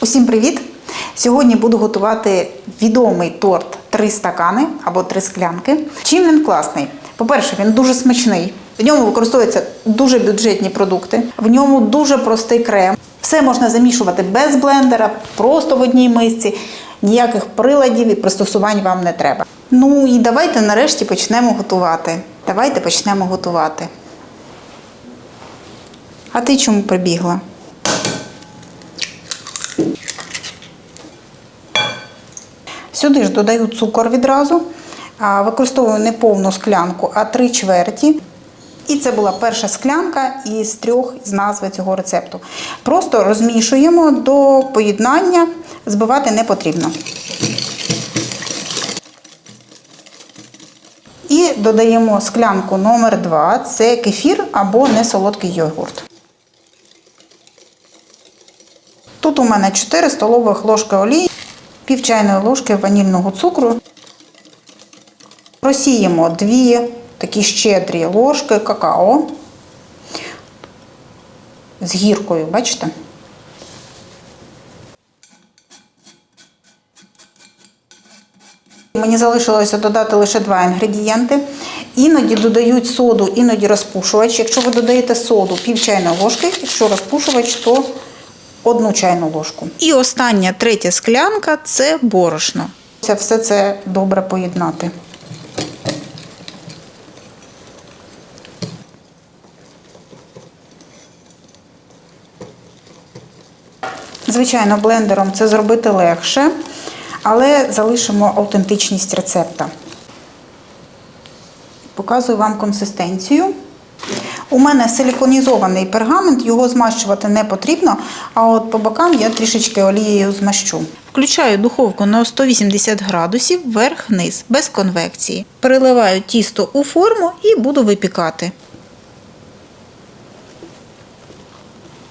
Усім привіт! Сьогодні буду готувати відомий торт три стакани або три склянки. Чим він класний? По-перше, він дуже смачний. В ньому використовуються дуже бюджетні продукти, в ньому дуже простий крем. Все можна замішувати без блендера, просто в одній мисці. Ніяких приладів і пристосувань вам не треба. Ну і давайте нарешті почнемо готувати. Давайте почнемо готувати. А ти чому прибігла? Сюди ж додаю цукор відразу. Використовую не повну склянку, а три чверті. І це була перша склянка із трьох з назви цього рецепту. Просто розмішуємо до поєднання, збивати не потрібно. І додаємо склянку номер 2 це кефір або несолодкий йогурт. Тут у мене 4 столових ложки олії, пів чайної ложки ванільного цукру. Просіємо 2 такі щедрі ложки какао з гіркою, бачите? Мені залишилося додати лише два інгредієнти. Іноді додають соду, іноді розпушувач. Якщо ви додаєте соду, пів чайної ложки, якщо розпушувач, то одну чайну ложку. І остання третя склянка це борошно. Все це добре поєднати. Звичайно, блендером це зробити легше, але залишимо аутентичність рецепта. Показую вам консистенцію. У мене силіконізований пергамент, його змащувати не потрібно, а от по бокам я трішечки олією змащу. Включаю духовку на 180 градусів вверх-вниз, без конвекції. Переливаю тісто у форму і буду випікати.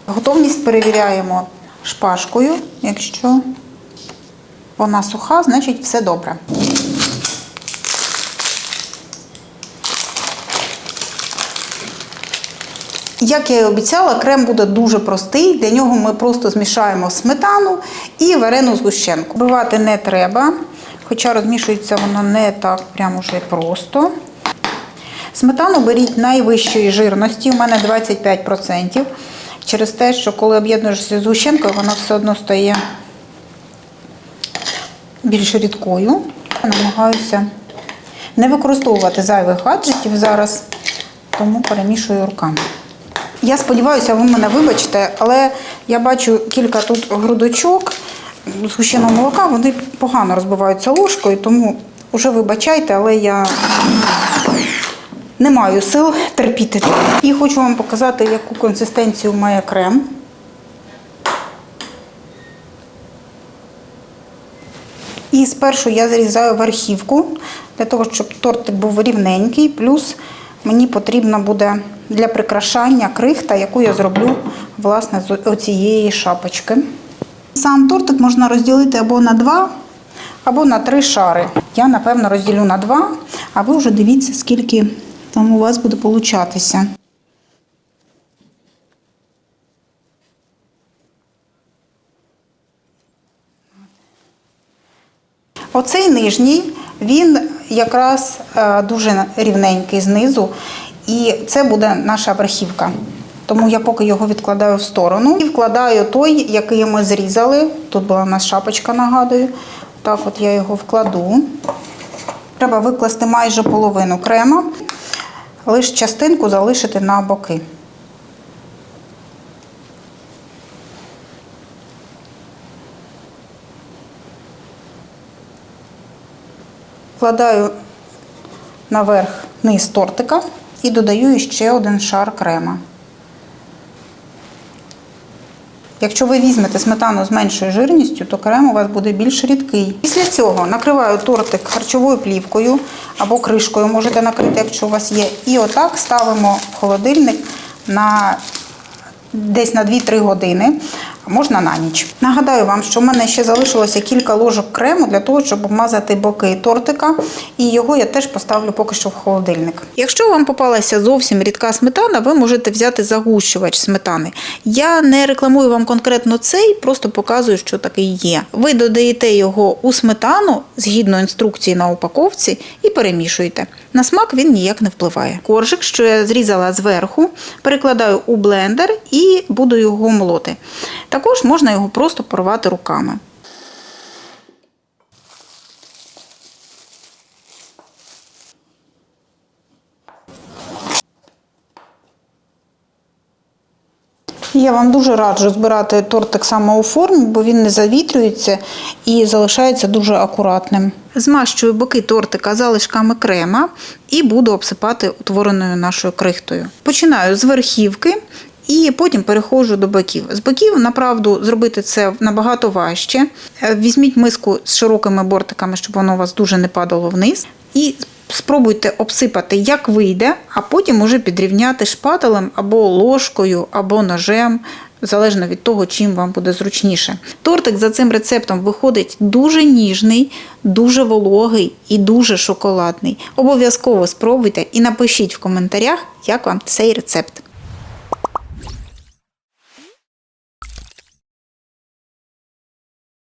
Готовність перевіряємо шпажкою. Якщо вона суха, значить все добре. Як я і обіцяла, крем буде дуже простий. Для нього ми просто змішаємо сметану і варену згущенку. Бивати не треба, хоча розмішується воно не так прямо вже просто. Сметану беріть найвищої жирності, у мене 25%. Через те, що коли об'єднуєшся з згущенкою, вона все одно стає більш рідкою. Намагаюся не використовувати зайвих гаджетів зараз, тому перемішую руками. Я сподіваюся, ви мене вибачите, але я бачу кілька тут грудочок згущеного молока, вони погано розбиваються ложкою, тому вже вибачайте, але я не маю сил терпіти. І хочу вам показати, яку консистенцію має крем. І спершу я зарізаю верхівку, для того, щоб тортик був рівненький, плюс мені потрібна буде для прикрашання крихта, яку я зроблю власне з оцієї шапочки. Сам тортик можна розділити або на два, або на три шари. Я, напевно, розділю на два, а ви вже дивіться, скільки там у вас буде получатися. Оцей нижній, він якраз е, дуже рівненький знизу, і це буде наша верхівка. Тому я поки його відкладаю в сторону і вкладаю той, який ми зрізали. Тут була у нас шапочка, нагадую. Так, от я його вкладу. Треба викласти майже половину крема, лише частинку залишити на боки. Вкладаю наверх низ тортика і додаю ще один шар крема. Якщо ви візьмете сметану з меншою жирністю, то крем у вас буде більш рідкий. Після цього накриваю тортик харчовою плівкою або кришкою, можете накрити, якщо у вас є. І отак ставимо в холодильник на десь на 2-3 години. Можна на ніч. Нагадаю вам, що в мене ще залишилося кілька ложок крему для того, щоб обмазати боки тортика, і його я теж поставлю поки що в холодильник. Якщо вам попалася зовсім рідка сметана, ви можете взяти загущувач сметани. Я не рекламую вам конкретно цей, просто показую, що такий є. Ви додаєте його у сметану згідно інструкції на упаковці і перемішуєте. На смак він ніяк не впливає. Коржик, що я зрізала зверху, перекладаю у блендер і буду його молоти. Також можна його просто порвати руками. Я вам дуже раджу збирати тортик саме у формі, бо він не завітрюється і залишається дуже акуратним. Змащую боки тортика залишками крема і буду обсипати утвореною нашою крихтою. Починаю з верхівки. І потім переходжу до боків. З боків, направду, зробити це набагато важче. Е, Візьміть миску з широкими бортиками, щоб воно у вас дуже не падало вниз. І спробуйте обсипати, як вийде, а потім уже підрівняти шпателем або ложкою, або ножем. Залежно від того, чим вам буде зручніше. Тортик за цим рецептом виходить дуже ніжний, дуже вологий і дуже шоколадний. Обов'язково спробуйте і напишіть в коментарях, як вам цей рецепт.